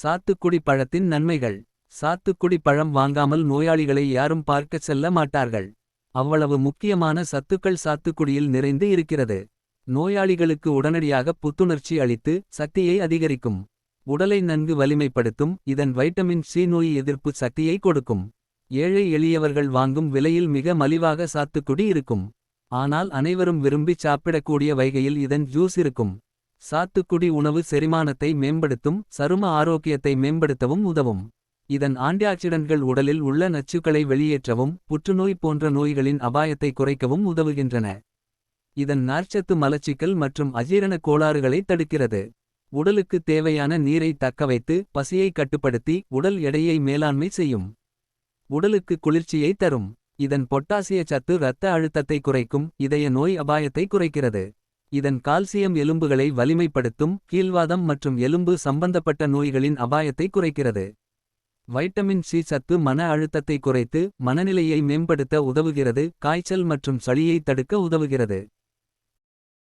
சாத்துக்குடி பழத்தின் நன்மைகள் சாத்துக்குடி பழம் வாங்காமல் நோயாளிகளை யாரும் பார்க்கச் செல்ல மாட்டார்கள். அவ்வளவு முக்கியமான சத்துக்கள் சாத்துக்குடியில் நிறைந்து இருக்கிறது. நோயாளிகளுக்கு உடனடியாக புத்துணர்ச்சி அளித்து சக்தியை அதிகரிக்கும். உடலை நன்கு வலிமைப்படுத்தும் இதன் வைட்டமின் சி நோய் எதிர்ப்பு சக்தியை கொடுக்கும். ஏழை எளியவர்கள் வாங்கும் விலையில் மிக மலிவாக சாத்துக்குடி இருக்கும். ஆனால் அனைவரும் விரும்பி சாப்பிடக்கூடிய வைகையில் இதன் ஜூஸ் இருக்கும். சாத்துக்குடி உணவு செரிமானத்தை மேம்படுத்தும் சரும ஆரோக்கியத்தை மேம்படுத்தவும் உதவும். இதன் ஆண்டியாக்சிடன்ட்கள் உடலில் உள்ள நச்சுக்களை வெளியேற்றவும். புற்றுநோய் போன்ற நோய்களின் அபாயத்தை குறைக்கவும் உதவுகின்றன. இதன் நார்ச்சத்து மலச்சிக்கல் மற்றும் அஜீரண கோளாறுகளை தடுக்கிறது. உடலுக்கு தேவையான நீரை தக்கவைத்து பசியை கட்டுப்படுத்தி. உடல் எடையை மேலாண்மை செய்யும். உடலுக்கு குளிர்ச்சியை தரும். இதன் பொட்டாசிய சத்து இரத்த அழுத்தத்தை குறைக்கும். இதய நோய் அபாயத்தை குறைக்கிறது. இதன் கால்சியம் எலும்புகளை வலிமைப்படுத்தும். கீழ்வாதம் மற்றும் எலும்பு சம்பந்தப்பட்ட நோய்களின் அபாயத்தை குறைக்கிறது. வைட்டமின் சி சத்து மன அழுத்தத்தை குறைத்து. மனநிலையை மேம்படுத்த உதவுகிறது காய்ச்சல் மற்றும் சளியை தடுக்க உதவுகிறது.